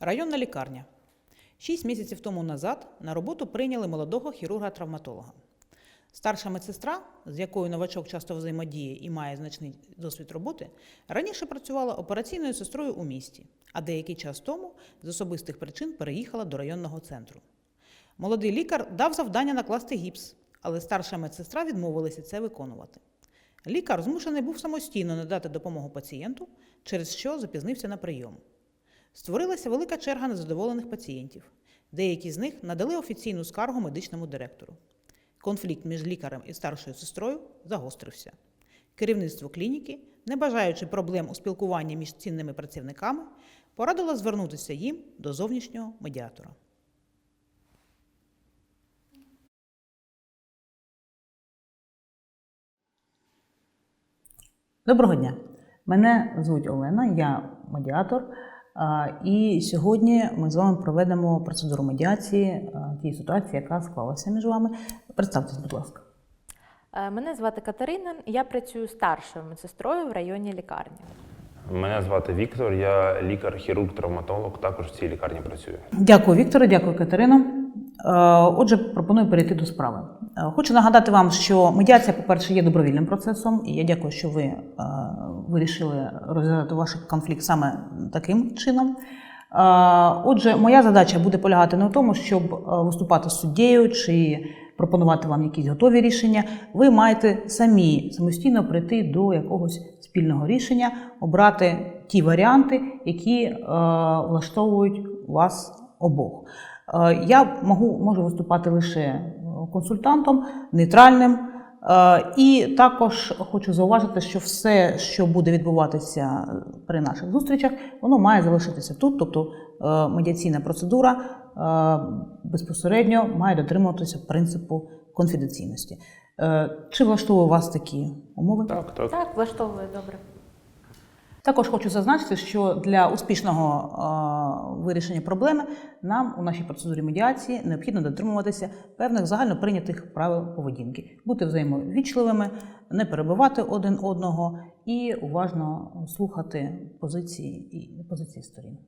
Районна лікарня. Шість місяців тому назад на роботу прийняли молодого хірурга-травматолога. Старша медсестра, з якою новачок часто взаємодіє і має значний досвід роботи, раніше працювала операційною сестрою у місті, а деякий час тому з особистих причин переїхала до районного центру. Молодий лікар дав завдання накласти гіпс, але старша медсестра відмовилася це виконувати. Лікар змушений був самостійно надати допомогу пацієнту, через що запізнився на прийом. Створилася велика черга незадоволених пацієнтів. Деякі з них надали офіційну скаргу медичному директору. Конфлікт між лікарем і старшою сестрою загострився. Керівництво клініки, не бажаючи проблем у спілкуванні між цінними працівниками, порадило звернутися їм до зовнішнього медіатора. Доброго дня. Мене звуть Олена, я медіатор. І сьогодні ми з вами проведемо процедуру медіації тієї ситуації, яка склалася між вами. Представтесь, будь ласка. Е, Мене звати Катерина, я працюю старшою медсестрою в районі лікарні. Мене звати Віктор, я лікар-хірург-травматолог, також в цій лікарні працюю. Дякую, Вікторе, дякую, Катерино. Е, Отже, пропоную перейти до справи. Е, Хочу нагадати вам, що медіація, по-перше, є добровільним процесом, і я дякую, що ви е, вирішили розв'язати ваш конфлікт саме таким чином. Отже, моя задача буде полягати не в тому, щоб виступати суддєю чи пропонувати вам якісь готові рішення. Ви маєте самі самостійно прийти до якогось спільного рішення, обрати ті варіанти, які влаштовують вас обох. Е, Я можу, можу виступати лише е, консультантом, нейтральним. Е, І також хочу зауважити, що все, що буде відбуватися при наших зустрічах, воно має залишитися тут. Тобто медіаційна процедура безпосередньо має дотримуватися принципу конфіденційності. Чи влаштовує вас такі умови? Так, так. Так, влаштовує добре. Також хочу зазначити, що для успішного е, вирішення проблеми нам у нашій процедурі медіації необхідно дотримуватися певних загальноприйнятих правил поведінки, бути взаємовічливими, не перебивати один одного і уважно слухати позиції і позиції сторін.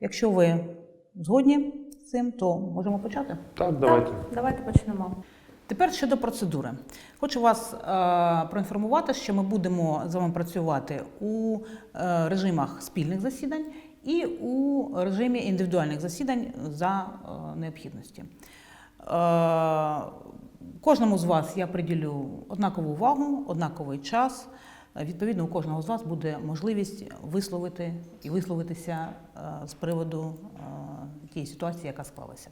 Якщо ви згодні з цим, то можемо почати. Так, давайте. Так, давайте почнемо. Тепер щодо процедури. Хочу вас е, проінформувати, що ми будемо з вами працювати у е, режимах спільних засідань і у режимі індивідуальних засідань за е, необхідності. Кожному з вас я приділю однакову увагу, однаковий час. Відповідно, у кожного з вас буде можливість висловити і висловитися з приводу тієї ситуації, яка склалася.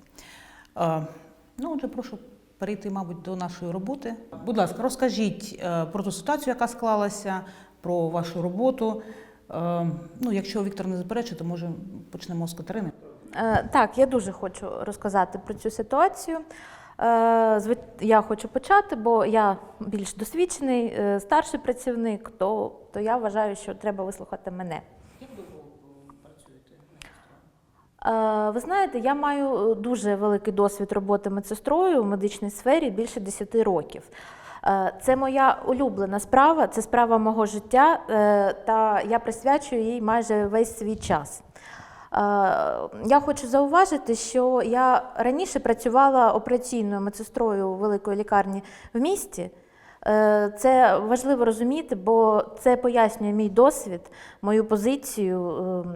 Ну, отже, прошу перейти, мабуть, до нашої роботи. Будь ласка, розкажіть е, про ту ситуацію, яка склалася, про вашу роботу. Е, Ну, якщо Віктор не заперечує, то може почнемо з Катерини. Е, Так, я дуже хочу розказати про цю ситуацію. Я хочу почати, бо я більш досвідчений, старший працівник, то, то я вважаю, що треба вислухати мене. Е, Ви знаєте, я маю е, дуже великий досвід роботи медсестрою в медичній сфері більше 10 років. Е, Це моя улюблена справа, це справа мого життя, е, та я присвячую їй майже весь свій час. Е, Я хочу зауважити, що я раніше працювала операційною медсестрою великої лікарні в місті. Е, Це важливо розуміти, бо це пояснює мій досвід, мою позицію. Ем,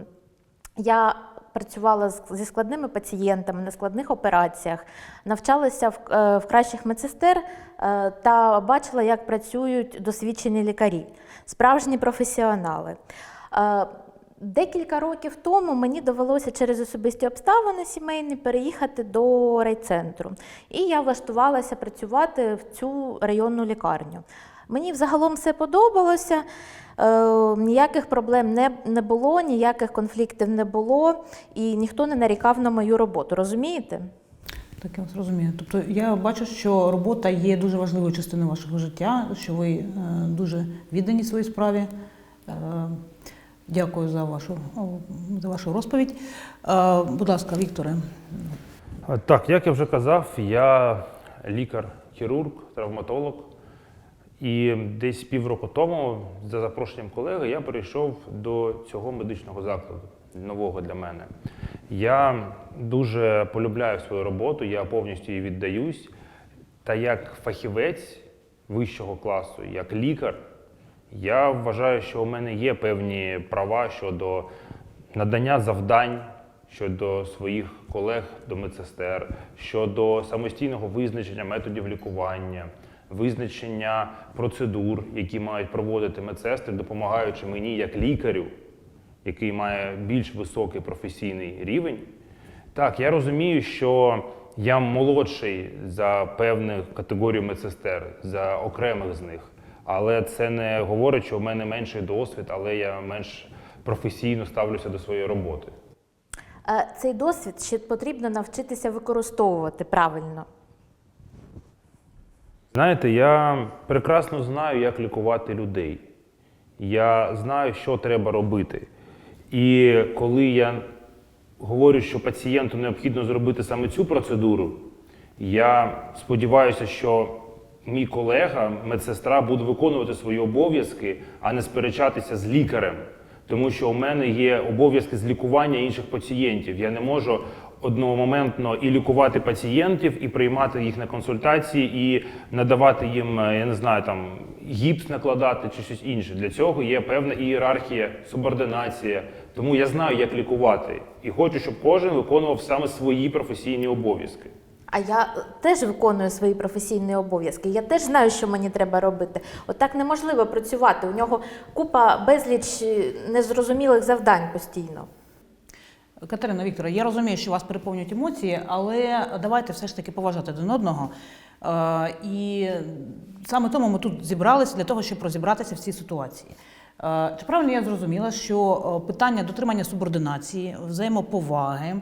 Я працювала зі складними пацієнтами на складних операціях, навчалася в, е, в кращих медсестер е, та бачила, як працюють досвідчені лікарі, справжні професіонали. Е, Декілька років тому мені довелося через особисті обставини сімейні переїхати до райцентру. І я влаштувалася працювати в цю районну лікарню. Мені взагалом все подобалося, е, ніяких проблем не, не було, ніяких конфліктів не було, і ніхто не нарікав на мою роботу. Розумієте? Так, я вас розумію. Тобто я бачу, що робота є дуже важливою частиною вашого життя, що ви е, дуже віддані своїй справі. Е, Дякую за вашу, за вашу розповідь. Е, Будь ласка, Вікторе, Так, як я вже казав, я лікар-хірург, травматолог. І десь півроку тому, за запрошенням колеги, я перейшов до цього медичного закладу. нового для мене. Я дуже полюбляю свою роботу, я повністю їй віддаюсь. Та як фахівець вищого класу, як лікар, я вважаю, що у мене є певні права щодо надання завдань щодо своїх колег до медсестер, щодо самостійного визначення методів лікування, визначення процедур, які мають проводити медсестри, допомагаючи мені як лікарю, який має більш високий професійний рівень. Так, я розумію, що я молодший за певну категорію медсестер, за окремих з них. Але це не говорить, що в мене менший досвід, але я менш професійно ставлюся до своєї роботи. Е, Цей досвід ще потрібно навчитися використовувати правильно. Знаєте, я прекрасно знаю, як лікувати людей. Я знаю, що треба робити. І коли я говорю, що пацієнту необхідно зробити саме цю процедуру, я сподіваюся, що мій колега, медсестра, буде виконувати свої обов'язки, а не сперечатися з лікарем. Тому що у мене є обов'язки з лікування інших пацієнтів. Я не можу одномоментно і лікувати пацієнтів, і приймати їх на консультації, і надавати їм, е, я не знаю, там гіпс накладати чи щось інше. Для цього є певна ієрархія, субординація. Тому я знаю, як лікувати, і хочу, щоб кожен виконував саме свої професійні обов'язки. А я теж виконую свої професійні обов'язки. Я теж знаю, що мені треба робити. Отак неможливо працювати. У нього купа безліч е, незрозумілих завдань постійно. Катерина Віктора, я розумію, що вас переповнюють емоції, але давайте все ж таки поважати один одного. Е, І саме тому ми тут зібралися для того, щоб розібратися в цій ситуації. Е, Чи правильно я зрозуміла, що е, питання дотримання субординації, взаємоповаги,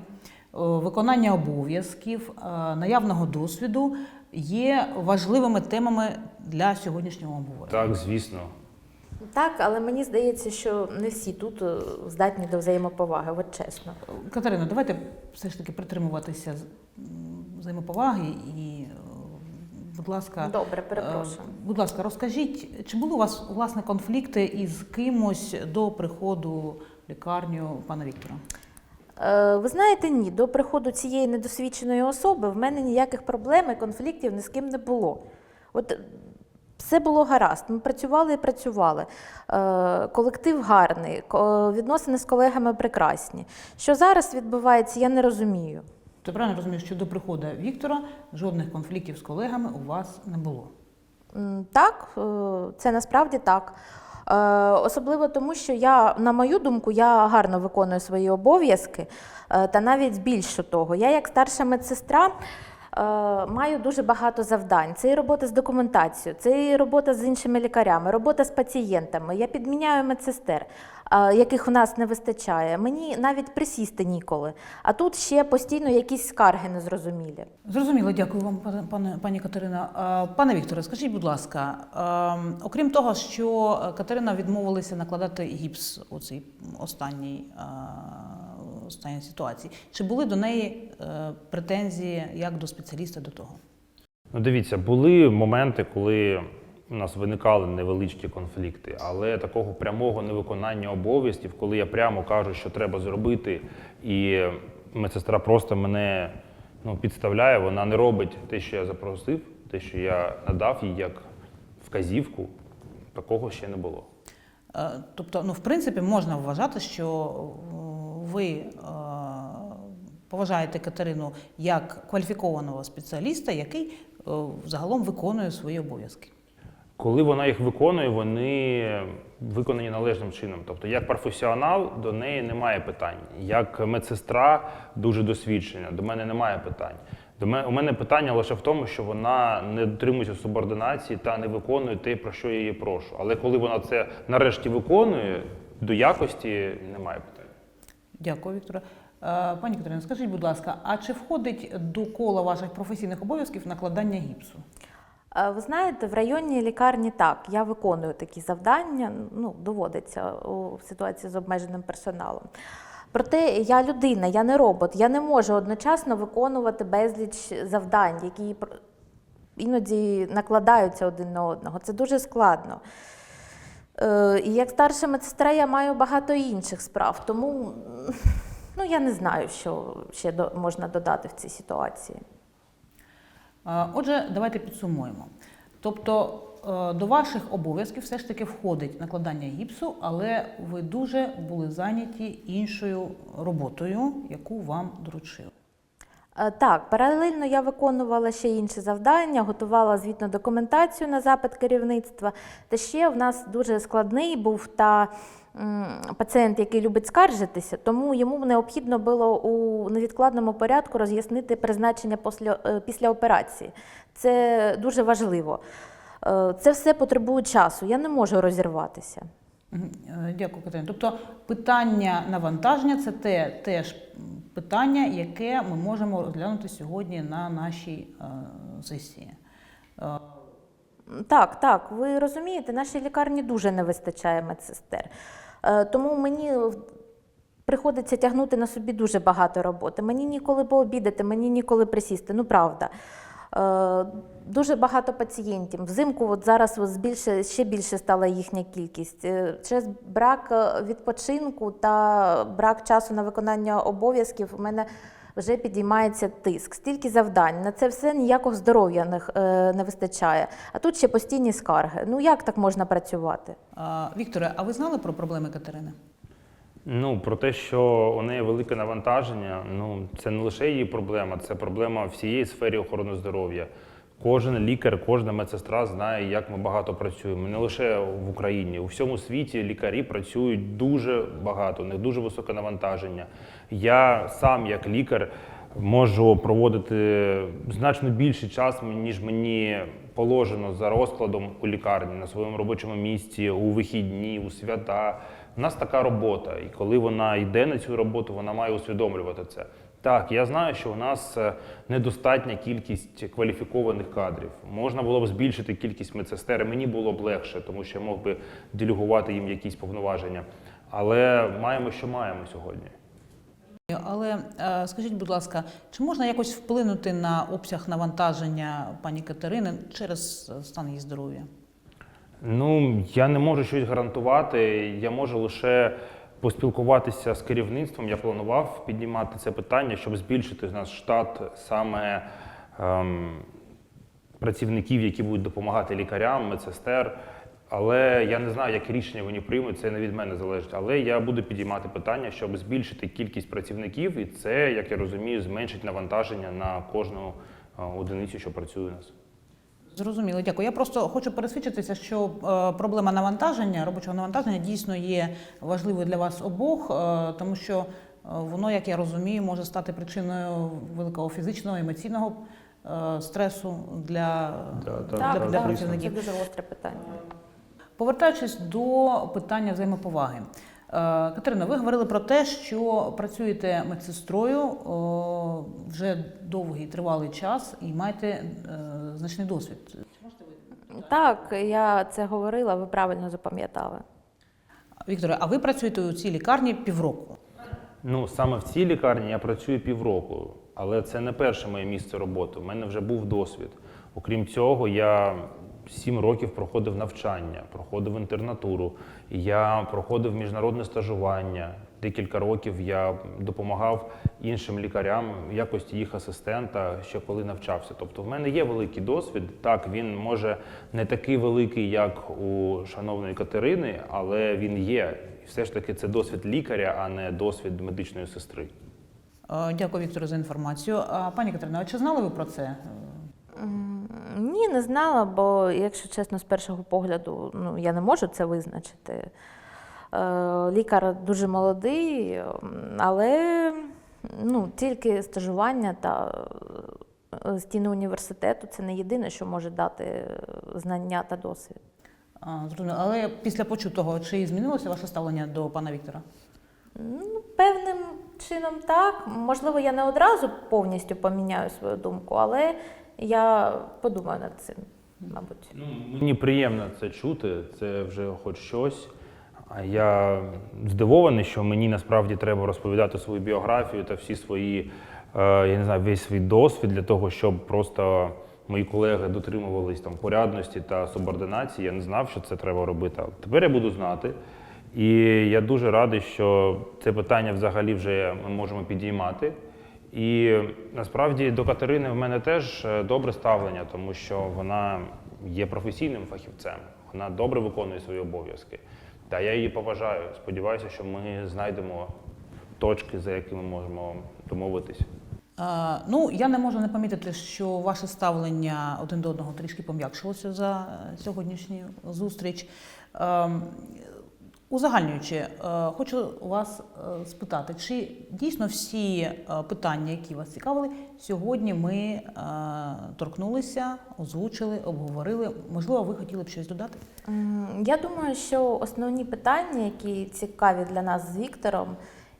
виконання обов'язків, наявного досвіду є важливими темами для сьогоднішнього обговорення? Так, звісно. Так, але мені здається, що не всі тут е, здатні до взаємоповаги, от чесно. Катерина, давайте все ж таки притримуватися взаємоповаги і, е, будь ласка, Добре, перепрошую. е, будь ласка, розкажіть, чи були у вас власне конфлікти із кимось до приходу в лікарню пана Віктора? Ви знаєте, ні, до приходу цієї недосвідченої особи в мене ніяких проблем і конфліктів ні з ким не було. От все було гаразд. Ми працювали і працювали. Е, Колектив гарний, відносини з колегами прекрасні. Що зараз відбувається, я не розумію. Ти правильно розумієш, що до приходу Віктора жодних конфліктів з колегами у вас не було? Так, е, це насправді так. Е, Особливо тому, що я, на мою думку, я гарно виконую свої обов'язки, та навіть більше того, я як старша медсестра. Е, Маю дуже багато завдань. Це і робота з документацією, це і робота з іншими лікарями, робота з пацієнтами. Я підміняю медсестер, е, яких у нас не вистачає. Мені навіть присісти ніколи. А тут ще постійно якісь скарги незрозумілі. Зрозуміло, дякую вам, пане, пані Катерина. Е, Пане Вікторе, скажіть, будь ласка, окрім того, що Катерина відмовилася накладати гіпс у цій останній, е, ситуації, чи були до неї е, претензії як до спеціаліста до того? Ну, дивіться, були моменти, коли у нас виникали невеличкі конфлікти, але такого прямого невиконання обов'язків, коли я прямо кажу, що треба зробити, і медсестра просто мене ну, підставляє, вона не робить те, що я запросив, те, що я надав їй як вказівку, такого ще не було. Е, Тобто, ну, в принципі, можна вважати, що е, ви е, поважаєте Катерину як кваліфікованого спеціаліста, який е, загалом виконує свої обов'язки. Коли вона їх виконує, вони виконані належним чином. Тобто, як професіонал до неї немає питань. Як медсестра дуже досвідчена, до мене немає питань. До мене у мене питання лише в тому, що вона не дотримується субординації та не виконує те, про що я її прошу. Але коли вона це нарешті виконує, до якості немає питань. Дякую, Вікторе. Е, Пані Катерино, скажіть, будь ласка, а чи входить до кола ваших професійних обов'язків накладання гіпсу? Е, Ви знаєте, в районній лікарні так, я виконую такі завдання, ну, доводиться у ситуації з обмеженим персоналом. Проте я людина, я не робот, я не можу одночасно виконувати безліч завдань, які іноді накладаються один на одного. Це дуже складно. Е, І як старша медсестра я маю багато інших справ, тому ну, я не знаю, що ще можна додати в цій ситуації. Е, Отже, давайте підсумуємо. Тобто е, до ваших обов'язків все ж таки входить накладання гіпсу, але ви дуже були зайняті іншою роботою, яку вам доручили. Е, Так, паралельно я виконувала ще інші завдання, готувала звітну документацію на запит керівництва. Та ще в нас дуже складний був та пацієнт, який любить скаржитися, тому йому необхідно було у невідкладному порядку роз'яснити призначення після, е, після операції. Це дуже важливо. Е, Це все потребує часу. Я не можу розірватися. Дякую, Катерина. Тобто питання навантаження це те, теж питання, яке ми можемо розглянути сьогодні на нашій е, сесії. Так, так, ви розумієте, нашій лікарні дуже не вистачає медсестер. Е, Тому мені приходиться тягнути на собі дуже багато роботи. Мені ніколи пообідати, мені ніколи присісти. Ну, правда. Е, Дуже багато пацієнтів. Взимку от зараз от збільше, ще більше стала їхня кількість. Е, Через брак е, відпочинку та брак часу на виконання обов'язків у мене вже підіймається тиск. Стільки завдань. На це все ніякого здоров'я не вистачає. А тут ще постійні скарги. Ну як так можна працювати? А, Вікторе, а ви знали про проблеми Катерини? Ну, про те, що у неї велике навантаження, ну це не лише її проблема, це проблема всієї сфері охорони здоров'я. Кожен лікар, кожна медсестра знає, як ми багато працюємо. Не лише в Україні, у всьому світі лікарі працюють дуже багато, у них дуже високе навантаження. Я сам, як лікар, можу проводити значно більше часу, ніж мені положено за розкладом у лікарні на своєму робочому місці, у вихідні, у свята. У нас така робота, і коли вона йде на цю роботу, вона має усвідомлювати це. Так, я знаю, що у нас е, недостатня кількість кваліфікованих кадрів. Можна було б збільшити кількість медсестер. Мені було б легше, тому що я мог би делегувати їм якісь повноваження. Але маємо, що маємо сьогодні. Але е, скажіть, будь ласка, чи можна якось вплинути на обсяг навантаження пані Катерини через е, стан її здоров'я? Ну, я не можу щось гарантувати. Я можу лише поспілкуватися з керівництвом. Я планував піднімати це питання, щоб збільшити наш штат саме ем, працівників, які будуть допомагати лікарям, медсестер. Але я не знаю, яке рішення вони приймуть, це не від мене залежить. Але я буду підіймати питання, щоб збільшити кількість працівників, і це, як я розумію, зменшить навантаження на кожну е, одиницю, що працює у нас. Зрозуміло, дякую. Я просто хочу пересвідчитися, що е, проблема навантаження, робочого навантаження дійсно є важливою для вас обох, е, тому що е, воно, як я розумію, може стати причиною великого фізичного емоційного е, стресу для, Да, для, так, для так, це дуже гостре питання. Повертаючись до питання взаємоповаги. Е, Катерина, ви говорили про те, що працюєте медсестрою вже довгий тривалий час і маєте е, значний досвід. Так, я це говорила, ви правильно запам'ятали. Вікторе, а ви працюєте у цій лікарні півроку. Ну, саме в цій лікарні я працюю півроку, але це не перше моє місце роботи. У мене вже був досвід. Окрім цього, я сім років проходив навчання, проходив інтернатуру, я проходив міжнародне стажування. Декілька років я допомагав іншим лікарям в якості їх асистента, ще коли навчався. Тобто, в мене є великий досвід. Так, він може не такий великий, як у шановної Катерини, але він є. І все ж таки це досвід лікаря, а не досвід медичної сестри. Е, Дякую, Вікторе, за інформацію. А пані Катерина, а чи знали ви про це? Ні, не знала, бо, якщо чесно, з першого погляду ну, я не можу це визначити. Е, Лікар дуже молодий, але ну, тільки стажування та е, стіни університету це не єдине, що може дати знання та досвід. А, Зрозуміло. Але після почутого, чи змінилося ваше ставлення до пана Віктора? Ну, певним чином так. Можливо, я не одразу повністю поміняю свою думку, але я подумаю над цим, мабуть. Ну, мені приємно це чути, це вже хоч щось. А я здивований, що мені насправді треба розповідати свою біографію та всі свої, е, я не знаю, весь свій досвід для того, щоб просто мої колеги дотримувались там порядності та субординації. Я не знав, що це треба робити. Але тепер я буду знати. І я дуже радий, що це питання взагалі вже ми можемо підіймати. І насправді до Катерини в мене теж е, добре ставлення, тому що вона є професійним фахівцем, вона добре виконує свої обов'язки. Та я її поважаю. Сподіваюся, що ми знайдемо точки, за якими можемо домовитись. Ну, я не можу не помітити, що ваше ставлення один до одного трішки пом'якшилося за е, сьогоднішню зустріч. Ем, Узагальнюючи, е, хочу вас е, спитати, чи дійсно всі е, питання, які вас цікавили, сьогодні ми торкнулися, озвучили, обговорили. Можливо, ви хотіли б щось додати? Я думаю, що основні питання, які цікаві для нас з Віктором,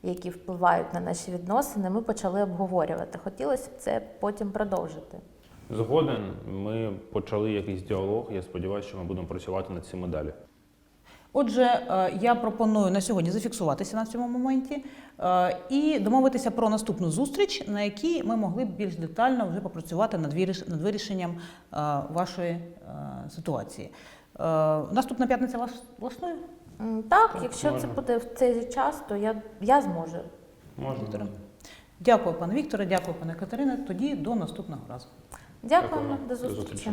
які впливають на наші відносини, ми почали обговорювати. Хотілося б це потім продовжити. Згоден, ми почали якийсь діалог. Я сподіваюся, що ми будемо працювати над цим і далі. Отже, е, я пропоную на сьогодні зафіксуватися на цьому моменті е, і домовитися про наступну зустріч, на якій ми могли б більш детально вже попрацювати над виріш- над вирішенням е, вашої ситуації. Наступна п'ятниця вас влаштує? Так, Так, якщо це буде в цей час, то я, я зможу. Можна. Дякую, пане Вікторе, дякую, пане Катерине. Тоді до наступного разу. Дякуємо, Дякую. до зустрічі.